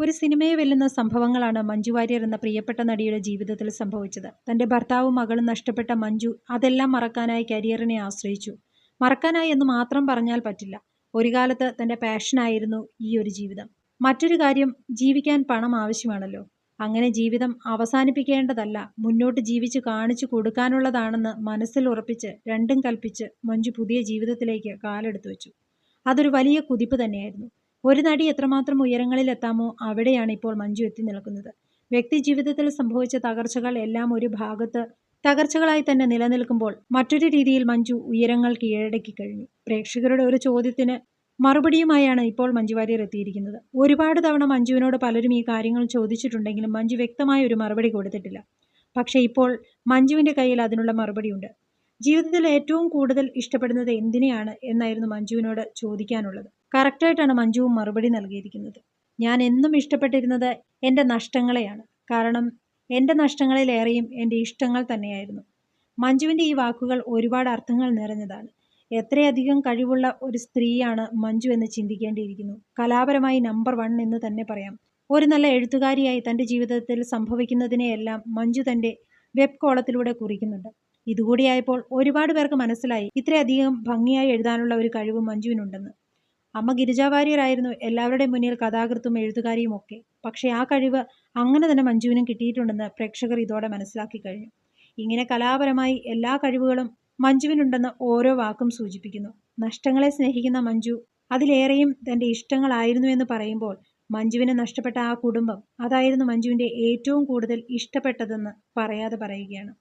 ഒരു സിനിമയെ വെല്ലുന്ന സംഭവങ്ങളാണ് മഞ്ജു വാര്യർ എന്ന പ്രിയപ്പെട്ട നടിയുടെ ജീവിതത്തിൽ സംഭവിച്ചത്. തന്റെ ഭർത്താവും മകളും നഷ്ടപ്പെട്ട മഞ്ജു അതെല്ലാം മറക്കാനായി കരിയറിനെ ആശ്രയിച്ചു. മറക്കാനായി എന്ന് മാത്രം പറഞ്ഞാൽ പറ്റില്ല. ഒരു കാലത്ത് തന്റെ പാഷനായിരുന്നു ഈ ഒരു ജീവിതം. മറ്റൊരു കാര്യം ജീവിക്കാൻ പണം ആവശ്യമാണല്ലോ. അങ്ങനെ ജീവിതം അവസാനിപ്പിക്കേണ്ടതല്ല മുന്നോട്ട് ജീവിച്ച് കാണിച്ചു കൊടുക്കാനുള്ളതാണെന്ന് മനസ്സിൽ ഉറപ്പിച്ച് രണ്ടും കൽപ്പിച്ച് മഞ്ജു പുതിയ ജീവിതത്തിലേക്ക് കാലെടുത്തു വെച്ചു. അതൊരു വലിയ കുതിപ്പ് തന്നെയായിരുന്നു. ഒരു നടി എത്രമാത്രം ഉയരങ്ങളിൽ എത്താമോ അവിടെയാണ് ഇപ്പോൾ മഞ്ജു എത്തി നിൽക്കുന്നത്. വ്യക്തി ജീവിതത്തിൽ സംഭവിച്ച തകർച്ചകൾ എല്ലാം ഒരു ഭാഗത്ത് തകർച്ചകളായി തന്നെ നിലനിൽക്കുമ്പോൾ മറ്റൊരു രീതിയിൽ മഞ്ജു ഉയരങ്ങൾ കീഴടക്കി കഴിഞ്ഞു. പ്രേക്ഷകരുടെ ഒരു ചോദ്യത്തിന് മറുപടിയുമായാണ് ഇപ്പോൾ മഞ്ജു വാര്യർ എത്തിയിരിക്കുന്നത്. ഒരുപാട് തവണ മഞ്ജുവിനോട് പലരും ഈ കാര്യങ്ങൾ ചോദിച്ചിട്ടുണ്ടെങ്കിലും മഞ്ജു വ്യക്തമായ ഒരു മറുപടി കൊടുത്തിട്ടില്ല. പക്ഷേ ഇപ്പോൾ മഞ്ജുവിന്റെ കയ്യിൽ അതിനുള്ള മറുപടിയുണ്ട്. ജീവിതത്തിൽ ഏറ്റവും കൂടുതൽ ഇഷ്ടപ്പെടുന്നത് എന്തിനെയാണ് എന്നായിരുന്നു മഞ്ജുവിനോട് ചോദിക്കാനുള്ളത്. കറക്റ്റായിട്ടാണ് മഞ്ജുവും മറുപടി നൽകിയിരിക്കുന്നത്. ഞാൻ എന്നും ഇഷ്ടപ്പെട്ടിരുന്നത് എന്റെ നഷ്ടങ്ങളെയാണ്. കാരണം എന്റെ നഷ്ടങ്ങളിലേറെയും എന്റെ ഇഷ്ടങ്ങൾ തന്നെയായിരുന്നു. മഞ്ജുവിന്റെ ഈ വാക്കുകൾ ഒരുപാട് അർത്ഥങ്ങൾ നിറഞ്ഞതാണ്. എത്രയധികം കഴിവുള്ള ഒരു സ്ത്രീയാണ് മഞ്ജു എന്ന് ചിന്തിക്കേണ്ടിയിരിക്കുന്നു. കലാപരമായി നമ്പർ വൺ എന്ന് തന്നെ പറയാം. ഒരു നല്ല എഴുത്തുകാരിയായി തന്റെ ജീവിതത്തിൽ സംഭവിക്കുന്നതിനെയെല്ലാം മഞ്ജു തന്റെ വെബ് കോളത്തിലൂടെ കുറിക്കുന്നുണ്ട്. ഇതുകൂടിയായപ്പോൾ ഒരുപാട് പേർക്ക് മനസ്സിലായി ഇത്രയധികം ഭംഗിയായി എഴുതാനുള്ള ഒരു കഴിവ് മഞ്ജുവിനുണ്ടെന്ന്. അമ്മ ഗിരിജാവാര്യരായിരുന്നു. എല്ലാവരുടെയും മുന്നിൽ കഥാകൃത്തും എഴുത്തുകാരിയും ഒക്കെ. പക്ഷേ ആ കഴിവ് അങ്ങനെ തന്നെ മഞ്ജുവിനും കിട്ടിയിട്ടുണ്ടെന്ന് പ്രേക്ഷകർ ഇതോടെ മനസ്സിലാക്കി കഴിഞ്ഞു. ഇങ്ങനെ കലാപരമായി എല്ലാ കഴിവുകളും മഞ്ജുവിനുണ്ടെന്ന് ഓരോ വാക്കും സൂചിപ്പിക്കുന്നു. നഷ്ടങ്ങളെ സ്നേഹിക്കുന്ന മഞ്ജു അതിലേറെയും തന്റെ ഇഷ്ടങ്ങളായിരുന്നു എന്ന് പറയുമ്പോൾ മഞ്ജുവിനെ നഷ്ടപ്പെട്ട ആ കുടുംബം അതായിരുന്നു മഞ്ജുവിന്റെ ഏറ്റവും കൂടുതൽ ഇഷ്ടപ്പെട്ടതെന്ന് പറയാതെ പറയുകയാണ്.